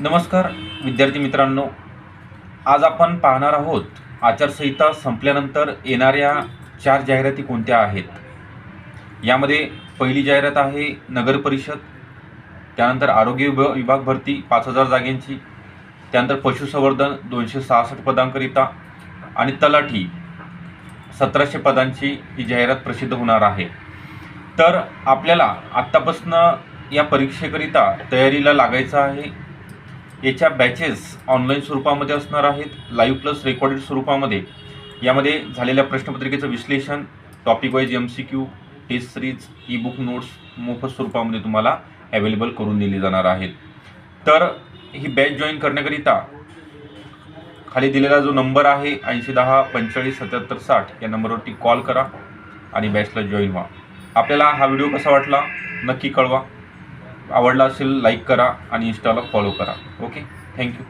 नमस्कार विद्यार्थी मित्रांनो. आज आपण पाहणार आहोत आचारसंहिता संपल्यानंतर येणाऱ्या चार जाहिराती कोणत्या आहेत? यामध्ये पहिली जाहिरात आहे नगरपरिषद त्यानंतर आरोग्य विभ विभाग भरती पाच हजार जागेंची त्यानंतर पशुसंवर्धन दोनशे सहासष्ट पदांकरिता आणि तलाठी सतराशे पदांची ही जाहिरात प्रसिद्ध होणार आहे. तर आपल्याला आत्तापासनं या परीक्षेकरिता तयारीला लागायचं आहे. याच्या बॅचेस ऑनलाईन स्वरूपामध्ये असणार आहेत. लाईव्ह प्लस रेकॉर्डेड स्वरूपामध्ये. यामध्ये झालेल्या प्रश्नपत्रिकेचं विश्लेषण topic wise M C Q test series e book notes मोफत स्वरूपामध्ये तुम्हाला अवेलेबल करून दिली जाणार आहेत. तर ही बॅच जॉईन करण्याकरिता खाली दिलेला जो नंबर आहे ऐंशी दहा पंचेचाळीस सत्याहत्तर साठ या नंबरवरती कॉल करा आणि बॅचला जॉईन व्हा. आपल्याला हा व्हिडिओ कसा वाटला? नक्की कळवा. आवडला असेल लाईक करा आणि इंस्टाला फॉलो करा. Okay thank you